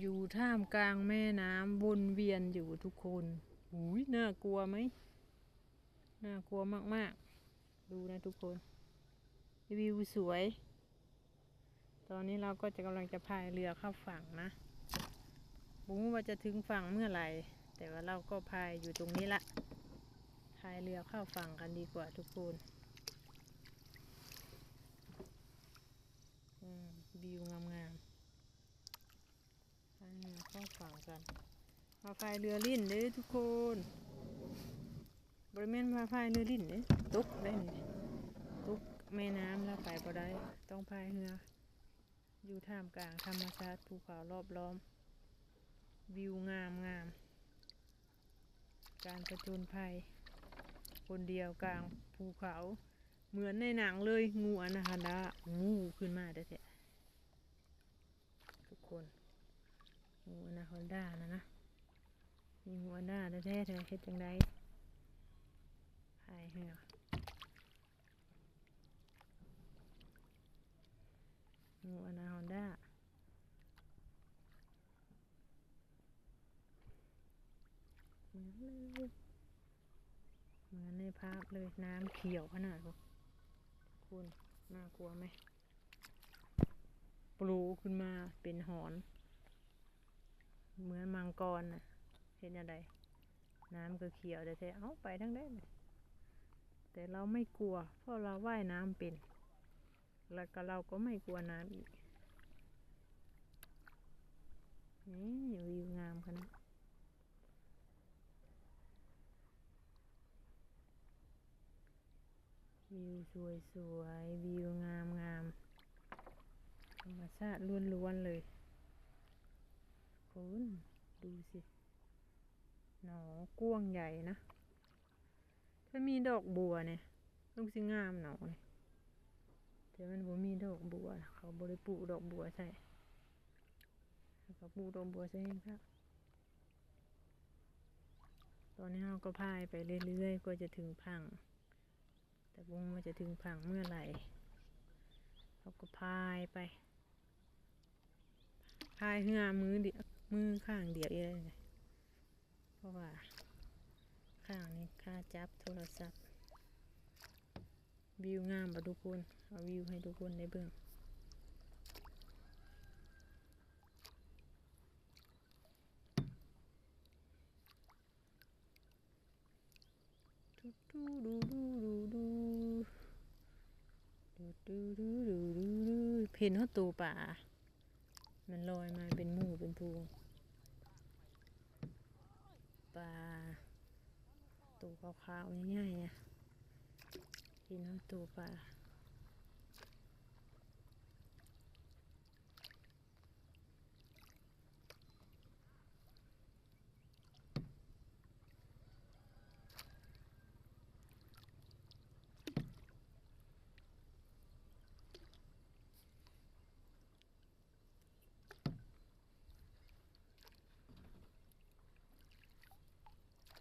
อยู่ท่ามกลางแม่น้ำวนเวียนอยู่ทุกคนหุยน่ากลัวไหมน่ากลัวมากๆ ดูนะทุกคนวิวสวย ตอนนี้เราก็จะกำลังจะพายเรือเข้าฝั่งนะบุ้งว่าจะถึงฝั่งเมื่อไหร่ แต่ว่าเราก็พายอยู่ตรงนี้ละพายเรือเข้าฝั่งกันดีกว่าทุกคนอืมวิวงามๆพายเรือเข้าฝั่ง กันมาพายเรือลิ่นเด้ทุกคนบริเวณมาพายเรือลิ่นเด้อตกได้นี่ตกแม่น้ำแล้วไปบ่ได้ต้องพายเรืออยู่ท่ามกลางธรรมชาติภูเขารอบล้อม วิวงามงาม การประจนภัย คนเดียวกลางภูเขา เหมือนในหนังเลยงูอนาคอนดางูขึ้นมาได้แท้ทุกคน งูอนาคอนดานะนะมีงูอนาคอนดาแท้ๆเธอเฮ็ดจังไดพายเหืองูอนาคอนดาเหมือนเลยเหมือนในภาพเลยน้ำเขียวขนาดนี้คุณน่ากลัวไหมปลูขึ้นมาเป็นหอน เหมือนมังกรน่ะเห็นอะไรน้ำก็เขียวแต่เอาไปทั้งได้เลยแต่เราไม่กลัว เพราะเราว่ายน้ำเป็น แล้วก็เราก็ไม่กลัวน้ำอีกนี่วิวงามขนาดวิวสวยสวยวิวงามงามธรรมชาติล้วนๆเลย คุณดูสิ หนอกว้างใหญ่นะ ถ้ามีดอกบัวเนี่ยต้องสิงามหนอเลยแต่มันบ่มีดอกบัว เขาบริปลูกดอกบัวใช่เขาปลูกดอกบัวใช่ไหมครับตอนนี้เราก็พายไปเรื่อยๆก็จะถึงพัง แต่วงมันจะถึงพังเมื่อไหร่เราก็พายไปพายเหือมือเดียว มือข้างเดียวเองเพราะว่า ข้างนี้ค่าจับโทรศัพท์ วิวงามปะทุกคนเอาวิวให้ทุกคนได้เบิ่งดูดูดูดูดูดูดูดูดูดูดูเพนเขาตูป่า มันลอยมาเป็นหมู่เป็นพูง ตูขาวๆง่ายๆอะกินเอาตัวปลา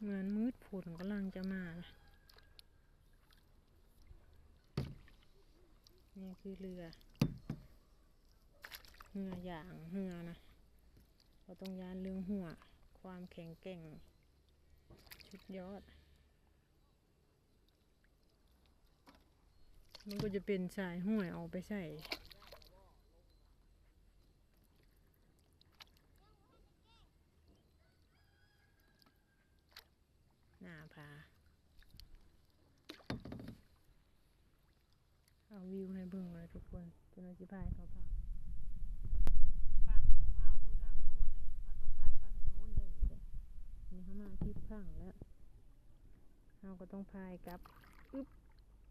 เหมือนมืดฝนกำลังจะมานะนี่คือเรือเหืออย่างเหือนะเราต้องยานเรื่องหัว ความแข็งแกร่ง ชุดยอด มันก็จะเป็นสายห้วยเอาไปใส่ นาผาเอาวิวให้เบิ่งเลยทุกคนจนเราจะพายเขาพังพังของเราดูทางโน้นเลยเราต้องพายเข้าทางโน้นได้เลยนี่เขามาที่พังแล้วเราก็ต้องพายกลับอึ๊บ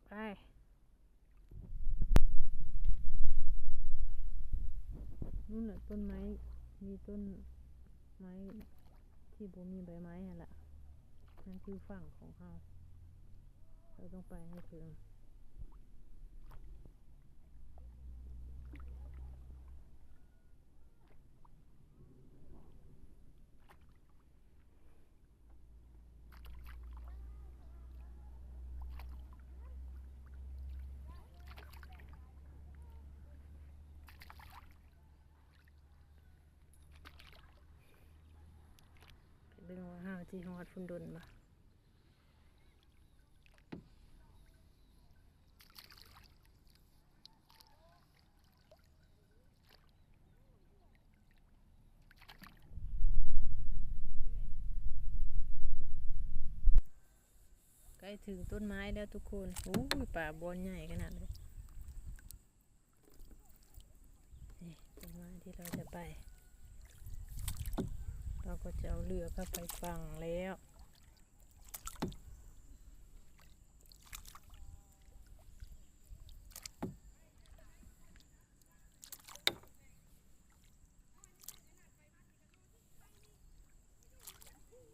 ไปนู่นแหละต้นไม้มีต้นไม้ที่บ่มีใบไม้อะแหละ นั่นคือฝั่งของเขาเราต้องไปให้ถึงอว่าหาจีฮอดฟุนดนบ่ใก ล้ถึงต้นไม้แล้วทุกคนโอ้ยป่าบอนใหญ่ขนาดเลยนี่ต้นไม้ที่เราจะไป เราก็จะเอาเรือเข้าไปฝั่งแล้ว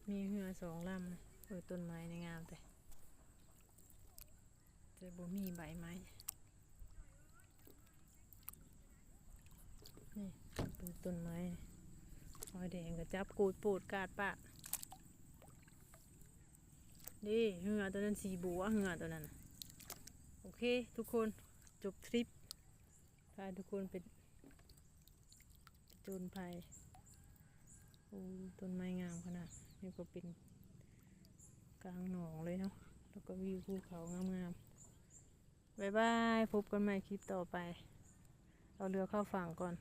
มีเรือสองลำเออต้นไม้ในงามแต่ แต่บ่มีใบไม้นี่เป็นต้นไม้หอยแดงก็จับกูดปูดกาดปะนี่เหือตัวนั้นสีบัวเหือตัวนั้น โอเค ทุกคนจบทริปพาทุกคนไปไปโจนภัยโอ้ต้นไม้งามขนาดนี่ก็เป็นกลางหนองเลยเนาะแล้วก็วิวภูเขางามๆ บายบาย พบกันใหม่คลิปต่อไป เอาเรือเข้าฝั่งก่อน